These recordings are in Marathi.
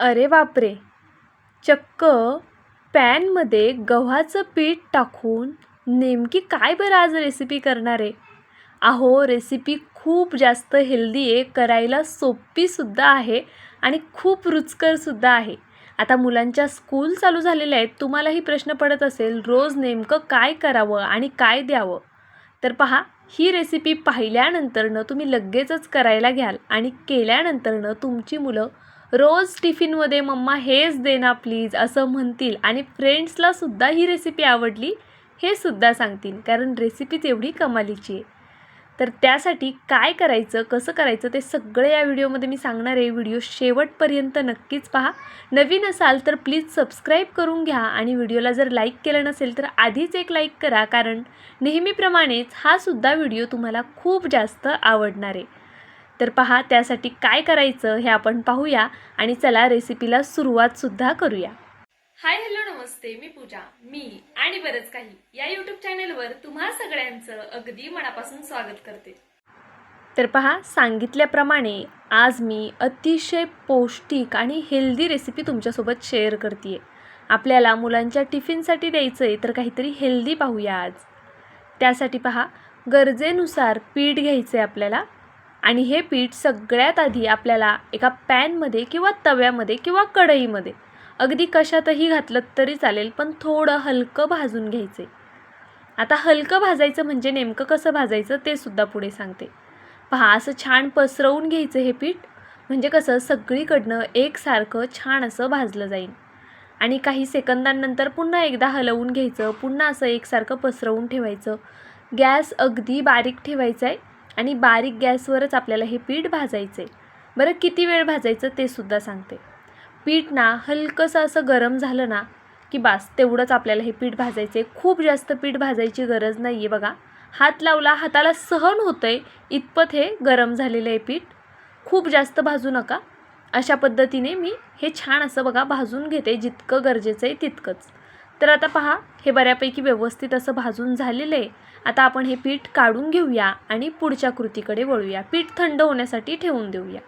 अरे बापरे. चक्क पॅनमध्ये गव्हाचं पीठ टाकून नेमकी काय बरं आज रेसिपी करणार आहे? अहो रेसिपी खूप जास्त हेल्दी आहे करायला सोपीसुद्धा आहे आणि खूप रुचकरसुद्धा आहे. आता मुलांच्या स्कूल चालू झालेल्या आहेत तुम्हालाही प्रश्न पडत असेल रोज नेमकं काय करावं आणि काय द्यावं? तर पहा ही रेसिपी पाहिल्यानंतरनं तुम्ही लगेचच करायला घ्याल आणि केल्यानंतरनं तुमची मुलं रोज टिफिनमध्ये मम्मा हेच दे ना प्लीज असं म्हणतील. आणि फ्रेंड्सला सुद्धा ही रेसिपी आवडली हे सुद्धा सांगतील. कारण रेसिपी तेवढी कमालीची आहे. तर त्यासाठी काय करायचं कसं करायचं ते सगळं या व्हिडिओमध्ये मी सांगणार आहे. व्हिडिओ शेवटपर्यंत नक्कीच पहा. नवीन असाल तर प्लीज सबस्क्राईब करून घ्या. आणि व्हिडिओला जर लाईक केलं नसेल तर आधीच एक लाईक करा. कारण नेहमीप्रमाणेच हा सुद्धा व्हिडिओ तुम्हाला खूप जास्त आवडणार आहे. तर पहा त्यासाठी काय करायचं हे आपण पाहूया आणि चला रेसिपीला सुरुवातसुद्धा करूया. हाय हॅलो नमस्ते. मी पूजा. मी आणि बरंच काही या यूट्यूब चॅनलवर तुम्हा सगळ्यांचं अगदी मनापासून स्वागत करते. तर पहा सांगितल्याप्रमाणे आज मी अतिशय पौष्टिक आणि हेल्दी रेसिपी तुमच्यासोबत शेअर करते आपल्याला मुलांच्या टिफिनसाठी द्यायचं आहे तर काहीतरी हेल्दी पाहूया आज. त्यासाठी पहा गरजेनुसार पीठ घ्यायचं आहे आपल्याला. आणि हे पीठ सगळ्यात आधी आपल्याला एका पॅनमध्ये किंवा तव्यामध्ये किंवा कढईमध्ये. अगदी कशातही घातलं तरी चालेल पण थोडं हलकं भाजून घ्यायचे. आता हलकं भाजायचं म्हणजे नेमकं कसं भाजायचं ते सुद्धा पुढे सांगते. पहा असं छान पसरवून घ्यायचं हे पीठ. म्हणजे कसं सगळीकडनं एकसारखं छान असं भाजलं जाईल. आणि काही सेकंदांनंतर पुन्हा एकदा हलवून घ्यायचं पुन्हा असं एकसारखं पसरवून ठेवायचं. गॅस अगदी बारीक ठेवायचा आहे. आणि बारीक गॅसवरच आपल्याला हे पीठ भाजायचं. आहे बरं किती वेळ भाजायचं ते सुद्धा सांगते. पीठ ना हलकंसं असं गरम झालं ना की बास तेवढंच आपल्याला हे पीठ भाजायचं. आहे खूप जास्त पीठ भाजायची गरज नाही आहे बघा. हात लावला हाताला सहन होतं आहे इतपत हे गरम झालेलं आहे पीठ. खूप जास्त भाजू नका. अशा पद्धतीने मी हे छान असं बघा भाजून घेते. जितकं गरजेचं आहे तितकंच. तर आता पहा हे बऱ्यापैकी व्यवस्थित असं भाजून झालेलं आहे. आता आपण हे पीठ काढून घेऊया आणि पुढच्या कृतीकडे वळूया. पीठ थंड होण्यासाठी ठेवून देऊया.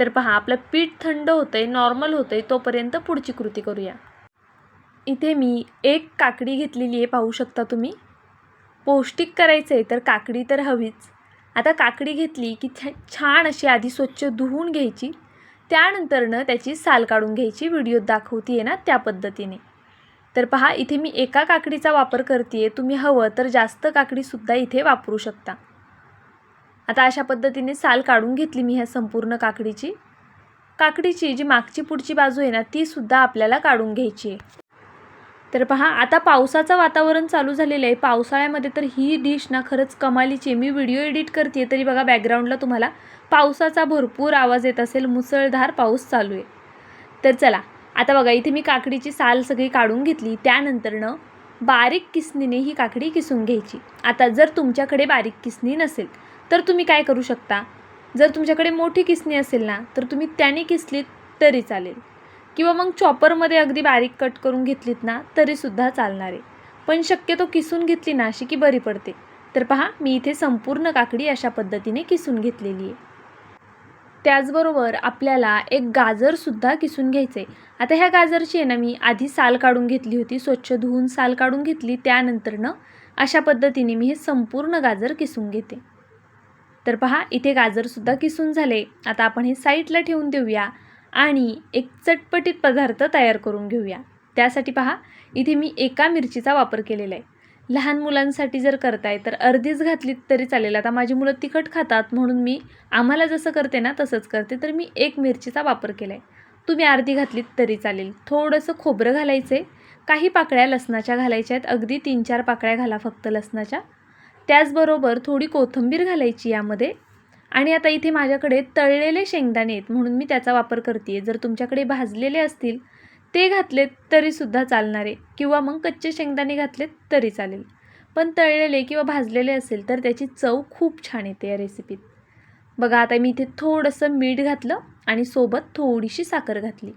तर पहा आपलं पीठ थंड होतं आहे नॉर्मल होतं आहे तोपर्यंत पुढची कृती करूया. इथे मी एक काकडी घेतलेली आहे पाहू शकता तुम्ही. पौष्टिक करायचं आहे तर काकडी तर हवीच. आता काकडी घेतली की छान अशी आधी स्वच्छ धुवून घ्यायची. त्यानंतरनं त्याची साल काढून घ्यायची. व्हिडिओत दाखवती आहे ना त्या पद्धतीने. तर पहा इथे मी एका काकडीचा वापर करते आहे तुम्ही हवं तर जास्त काकडीसुद्धा इथे वापरू शकता. आता अशा पद्धतीने साल काढून घेतली मी ह्या संपूर्ण काकडीची. काकडीची जी मागची पुढची बाजू आहे ना तीसुद्धा आपल्याला काढून घ्यायची आहे तर पहा आता पावसाचं वातावरण चालू झालेलं आहे. पावसाळ्यामध्ये तर ही डिश ना खरंच कमालीची मी व्हिडिओ एडिट करते तरी बघा बॅकग्राऊंडला तुम्हाला पावसाचा भरपूर आवाज येत असेल. मुसळधार पाऊस चालू आहे. तर चला आता बघा इथे मी काकडीची साल सगळी काढून घेतली. त्यानंतरनं बारीक किसनीने ही काकडी किसून घ्यायची. आता जर तुमच्याकडे बारीक किसणी नसेल तर तुम्ही काय करू शकता? जर तुमच्याकडे मोठी किसणी असेल ना तर तुम्ही त्याने किसलीत तरी चालेल. किंवा मग चॉपरमध्ये अगदी बारीक कट करून घेतलीत ना तरीसुद्धा चालणार आहे. पण शक्यतो किसून घेतली ना अशी की बरी पडते. तर पहा मी इथे संपूर्ण काकडी अशा पद्धतीने किसून घेतलेली आहे. त्याचबरोबर आपल्याला एक गाजरसुद्धा किसून घ्यायचं आहे आता ह्या गाजरची आहे ना मी आधी साल काढून घेतली होती स्वच्छ धुवून साल काढून घेतली त्यानंतरनं अशा पद्धतीने मी हे संपूर्ण गाजर किसून घेते. तर पहा इथे गाजरसुद्धा किसून झाले. आता आपण हे साईडला ठेवून देऊया आणि एक चटपटीत पदार्थ तयार करून घेऊया. त्यासाठी पहा इथे मी एका मिरचीचा वापर केलेला आहे. लहान मुलांसाठी जर करताय तर अर्धीच घातलीत तरी चालेल. आता माझी मुलं तिखट खातात म्हणून मी आम्हाला जसं करते ना तसंच करते. तर मी एक मिरचीचा वापर केला आहे तुम्ही अर्धी घातलीत तरी चालेल. थोडंसं खोबरं घालायचं आहे काही पाकळ्या लसणाच्या घालायच्या आहेत. अगदी तीन चार पाकळ्या घाला फक्त लसणाच्या. त्याचबरोबर थोडी कोथिंबीर घालायची यामध्ये. आणि आता इथे माझ्याकडे तळलेले शेंगदाणे आहेत म्हणून मी त्याचा वापर करते आहे जर तुमच्याकडे भाजलेले असतील ते घातलेत तरीसुद्धा चालणारे. किंवा मग कच्चे शेंगदाणे घातलेत तरी चालेल. पण तळलेले किंवा भाजलेले असेल तर त्याची चव खूप छान येते या रेसिपीत बघा आता मी इथे थोडंसं मीठ घातलं आणि सोबत थोडीशी साखर घातली.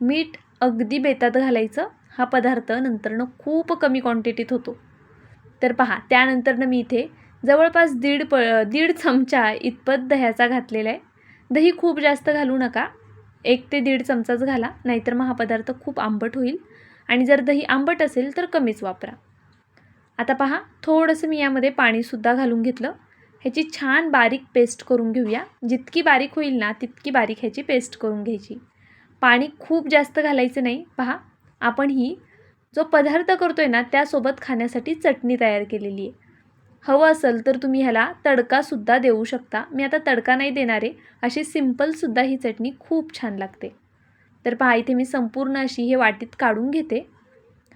मीठ अगदी बेतात घालायचं. हा पदार्थ नंतरनं खूप कमी क्वांटिटीत होतो. तर पहा त्यानंतरनं मी इथे जवळपास दीड प दीड चमचा इतपत दह्याचा घातलेला आहे. दही खूप जास्त घालू नका. एक ते दीड चमचाच घाला नाहीतर मग हा पदार्थ खूप आंबट होईल. आणि जर दही आंबट असेल तर कमीच वापरा. आता पहा थोडंसं मी यामध्ये पाणीसुद्धा घालून घेतलं. ह्याची छान बारीक पेस्ट करून घेऊया. जितकी बारीक होईल ना तितकी बारीक ह्याची पेस्ट करून घ्यायची. पाणी खूप जास्त घालायचं नाही. पहा आपण ही जो पदार्थ करतो आहे ना त्यासोबत खाण्यासाठी चटणी तयार केलेली आहे. हवं असेल तर तुम्ही ह्याला तडकासुद्धा देऊ शकता. मी आता तडका नाही देणार आहे अशी सिम्पलसुद्धा ही चटणी खूप छान लागते. तर पहा इथे मी संपूर्ण अशी हे वाटीत काढून घेते.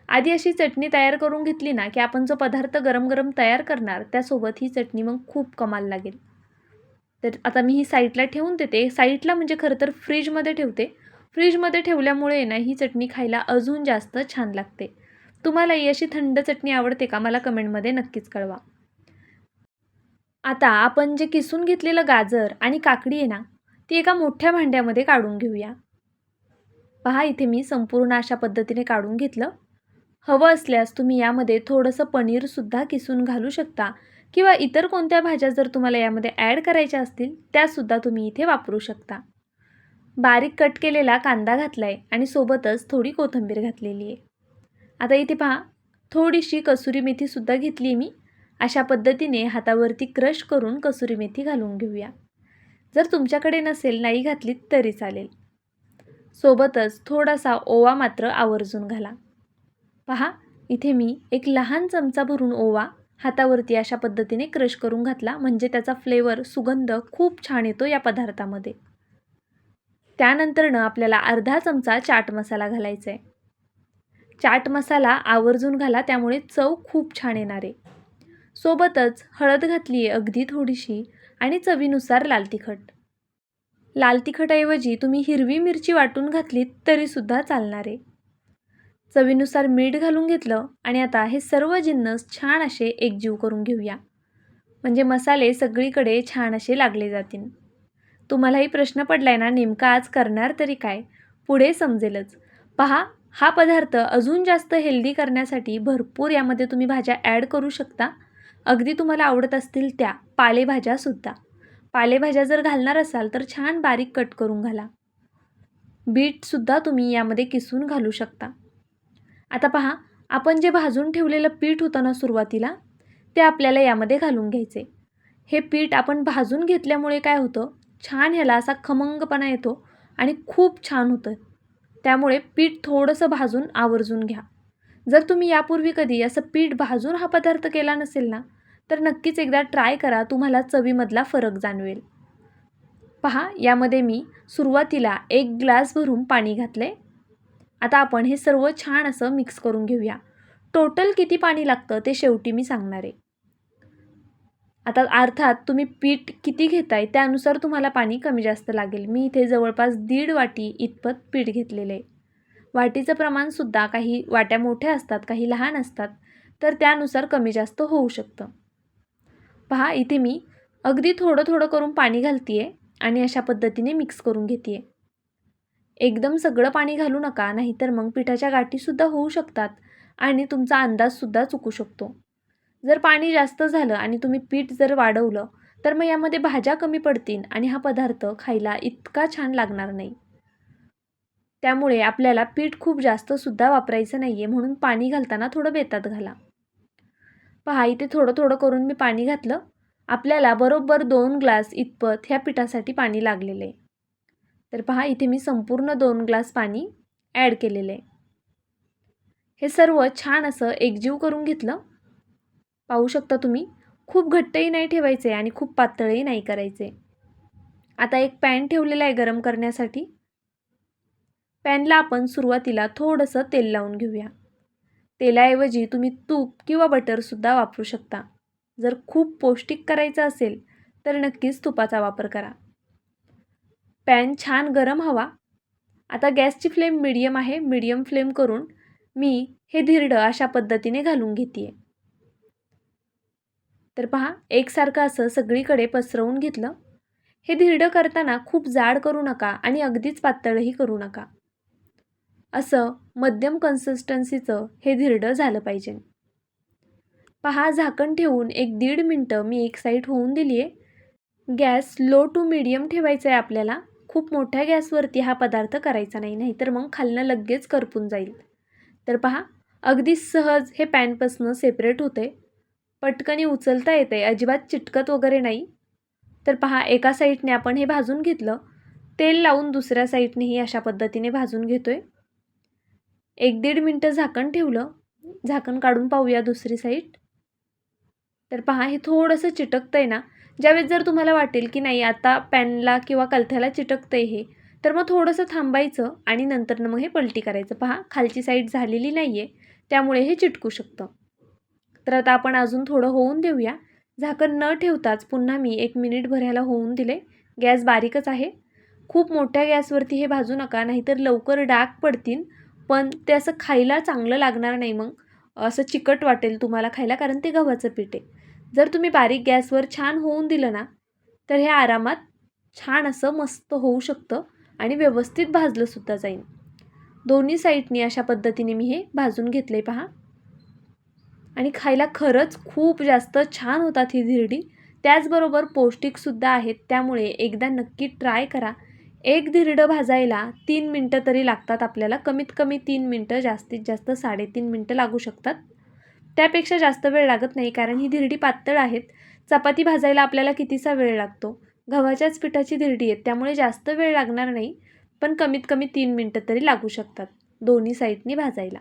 आधी अशी चटणी तयार करून घेतली ना की आपण जो पदार्थ गरम गरम तयार करणार त्यासोबत ही चटणी मग खूप कमाल लागेल. तर आता मी ही साईडला ठेवून देते. साईडला म्हणजे खरं तर फ्रीजमध्ये ठेवते. फ्रीजमध्ये ठेवल्यामुळे ना ही चटणी खायला अजून जास्त छान लागते. तुम्हालाही अशी थंड चटणी आवडते का? मला कमेंटमध्ये नक्कीच कळवा. आता आपण जे किसून घेतलेलं गाजर आणि काकडी आहे ना ती एका मोठ्या भांड्यामध्ये काढून घेऊया. पहा इथे मी संपूर्ण अशा पद्धतीने काढून घेतलं. हवं असल्यास तुम्ही यामध्ये थोडंसं पनीरसुद्धा किसून घालू शकता किंवा इतर कोणत्या भाज्या जर तुम्हाला यामध्ये ॲड करायच्या असतील त्यासुद्धा तुम्ही इथे वापरू शकता. बारीक कट केलेला कांदा घातला आहे आणि सोबतच थोडी कोथिंबीर घातलेली आहे. आता इथे पहा थोडीशी कसुरी मेथीसुद्धा घेतली आहे मी. अशा पद्धतीने हातावरती क्रश करून कसुरी मेथी घालून घेऊया. जर तुमच्याकडे नसेल नाही घातली तरी चालेल. सोबतच थोडासा ओवा मात्र आवर्जून घाला. पहा इथे मी एक लहान चमचा भरून ओवा हातावरती अशा पद्धतीने क्रश करून घातला म्हणजे त्याचा फ्लेवर सुगंध खूप छान येतो या पदार्थामध्ये. त्यानंतरनं आपल्याला अर्धा चमचा चाट मसाला घालायचा आहे चाट मसाला आवर्जून घाला त्यामुळे चव खूप छान येणार. आहे सोबतच हळद घातली आहे अगदी थोडीशी आणि चवीनुसार लाल तिखट. लाल तिखटऐवजी तुम्ही हिरवी मिरची वाटून घातलीत तरीसुद्धा चालणार. आहे चवीनुसार मीठ घालून घेतलं आणि आता हे सर्व जिन्नस छान असे एकजीव करून घेऊया. म्हणजे मसाले सगळीकडे छान असे लागले जातील. तुम्हालाही प्रश्न पडला आहे ना नेमका आज करणार तरी काय? पुढे समजेलच. पहा हा पदार्थ अजून जास्त हेल्दी करण्यासाठी भरपूर यामध्ये तुम्ही भाज्या ॲड करू शकता. अगदी तुम्हाला आवडत असतील त्या पालेभाज्यासुद्धा पालेभाज्या जर घालणार असाल तर छान बारीक कट करून घाला. बीटसुद्धा तुम्ही यामध्ये किसून घालू शकता. आता पहा आपण जे भाजून ठेवलेलं पीठ होतं ना सुरुवातीला ते आपल्याला यामध्ये घालून घ्यायचे. हे पीठ आपण भाजून घेतल्यामुळे काय होतं? छान ह्याला असा खमंगपणा येतो आणि खूप छान होतं. त्यामुळे पीठ थोडंसं भाजून आवर्जून घ्या. जर तुम्ही यापूर्वी कधी असं पीठ भाजून हा पदार्थ केला नसेल ना तर नक्कीच एकदा ट्राय करा तुम्हाला चवीमधला फरक जाणवेल. पहा यामध्ये मी सुरुवातीला एक ग्लास भरून पाणी घातले. आता आपण हे सर्व छान असं मिक्स करून घेऊया. टोटल किती पाणी लागतं ते शेवटी मी सांगणार आहे. आता अर्थात तुम्ही पीठ किती घेताय त्यानुसार तुम्हाला पाणी कमी जास्त लागेल. मी इथे जवळपास दीड वाटी इतपत पीठ घेतलेलं. आहे वाटीचं प्रमाणसुद्धा काही वाट्या मोठ्या असतात काही लहान असतात तर त्यानुसार कमी जास्त होऊ शकतं. पहा इथे मी अगदी थोडं थोडं करून पाणी घालते आहे आणि अशा पद्धतीने मिक्स करून घेते आहे एकदम सगळं पाणी घालू नका नाहीतर मग पिठाच्या गाठीसुद्धा होऊ शकतात आणि तुमचा अंदाजसुद्धा चुकू शकतो. जर पाणी जास्त झालं आणि तुम्ही पीठ जर वाढवलं तर मग यामध्ये भाज्या कमी पडतील आणि हा पदार्थ खायला इतका छान लागणार नाही. त्यामुळे आपल्याला पीठ खूप जास्तसुद्धा वापरायचं नाही आहे म्हणून पाणी घालताना थोडं बेतात घाला. पहा इथे थोडं थोडं करून मी पाणी घातलं. आपल्याला बरोबर दोन ग्लास इतपत ह्या पिठासाठी पाणी लागलेलं. आहे तर पहा इथे मी संपूर्ण दोन ग्लास पाणी ॲड केलेलं. आहे हे सर्व छान असं एकजीव करून घेतलं. पाहू शकता तुम्ही खूप घट्टही नाही ठेवायचे आणि खूप पातळही नाही करायचे. आता एक पॅन ठेवलेला आहे गरम करण्यासाठी. पॅनला आपण सुरुवातीला थोडंसं तेल लावून घेऊया. तेलाऐवजी तुम्ही तूप किंवा बटरसुद्धा वापरू शकता. जर खूप पौष्टिक करायचं असेल तर नक्कीच तुपाचा वापर करा. पॅन छान गरम हवा. आता गॅसची फ्लेम मिडियम आहे. मिडियम फ्लेम करून मी हे धिरडं अशा पद्धतीने घालून घेते आहे तर पहा एकसारखं असं सगळीकडे पसरवून घेतलं. हे धिरडं करताना खूप जाड करू नका आणि अगदीच पातळही करू नका. असं मध्यम कन्सिस्टन्सीचं हे धिरडं झालं पाहिजे. पहा झाकण ठेवून एक दीड मिनटं मी एक साईड होऊन दिली आहे गॅस लो टू मिडियम ठेवायचं आहे आपल्याला. खूप मोठ्या गॅसवरती हा पदार्थ करायचा नाही नाहीतर मग खालनं लगेच करपून जाईल. तर पहा अगदी सहज हे पॅनपासनं सेपरेट होते. पटकनी उचलता येते अजिबात चिटकत वगैरे नाही. तर पहा एका साईडने आपण हे भाजून घेतलं. तेल लावून दुसऱ्या साईडनेही अशा पद्धतीने भाजून घेतो आहे एक दीड मिनटं झाकण ठेवलं. झाकण काढून पाहूया दुसरी साईड तर पहा हे थोडंसं चिटकतं आहे ना. ज्यावेळेस जर तुम्हाला वाटेल की नाही आता पॅनला किंवा कलथ्याला चिटकतं आहे हे तर मग थोडंसं थांबायचं आणि नंतर मग हे पलटी करायचं. पहा खालची साईड झालेली नाही आहे त्यामुळे हे चिटकू शकतं. तर आता आपण अजून थोडं होऊन देऊया. झाकण न ठेवताच पुन्हा मी एक मिनिट भरायला होऊन दिले. गॅस बारीकच आहे. खूप मोठ्या गॅसवरती हे भाजू नका नाहीतर लवकर डाग पडतील. पण ते असं खायला चांगलं लागणार नाही मग. असं चिकट वाटेल तुम्हाला खायला कारण ते गव्हाचं पीठ आहे. जर तुम्ही बारीक गॅसवर छान होऊन दिलं ना तर हे आरामात छान असं मस्त होऊ शकतं आणि व्यवस्थित भाजलंसुद्धा जाईल. दोन्ही साईडनी अशा पद्धतीने मी हे भाजून घेतले पहा. आणि खायला खरंच खूप जास्त छान होतात ही धिरडी. त्याचबरोबर पौष्टिकसुद्धा आहेत त्यामुळे एकदा नक्की ट्राय करा. एक धिरडं भाजायला तीन मिनटं तरी लागतात आपल्याला. कमीत कमी तीन मिनटं जास्तीत जास्त साडेतीन मिनटं लागू शकतात. त्यापेक्षा जास्त वेळ लागत नाही कारण ही धिरडी पातळ आहेत. चपाती भाजायला आपल्याला कितीसा वेळ लागतो? गव्हाच्याच पिठाची धिरडी आहेत त्यामुळे जास्त वेळ लागणार नाही पण कमीत कमी तीन मिनटं तरी लागू शकतात. दोन्ही साईडनी भाजायला.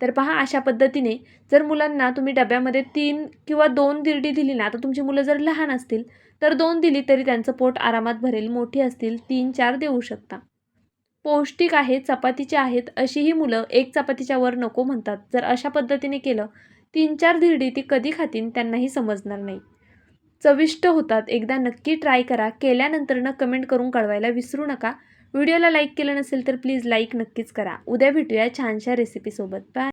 तर पहा अशा पद्धतीने जर मुलांना तुम्ही डब्यामध्ये तीन किंवा दोन दिरडी दिली ना तर तुमची मुलं जर लहान असतील तर दोन दिली तरी त्यांचं पोट आरामात भरेल मोठी असतील तीन चार देऊ शकता. पौष्टिक आहेत चपातीचे आहेत अशीही मुलं एक चपातीच्या वर नको म्हणतात. जर अशा पद्धतीने केलं तीन चार धिरडी ती कधी खातीन त्यांनाही समजणार नाही. चविष्ट होतात. एकदा नक्की ट्राय करा. केल्यानंतरनं कमेंट करून कळवायला विसरू नका. व्हिडिओला लाईक केलं नसेल तर प्लीज लाईक नक्कीच करा. उद्या भेटूया छानशा रेसिपीसोबत. बाय.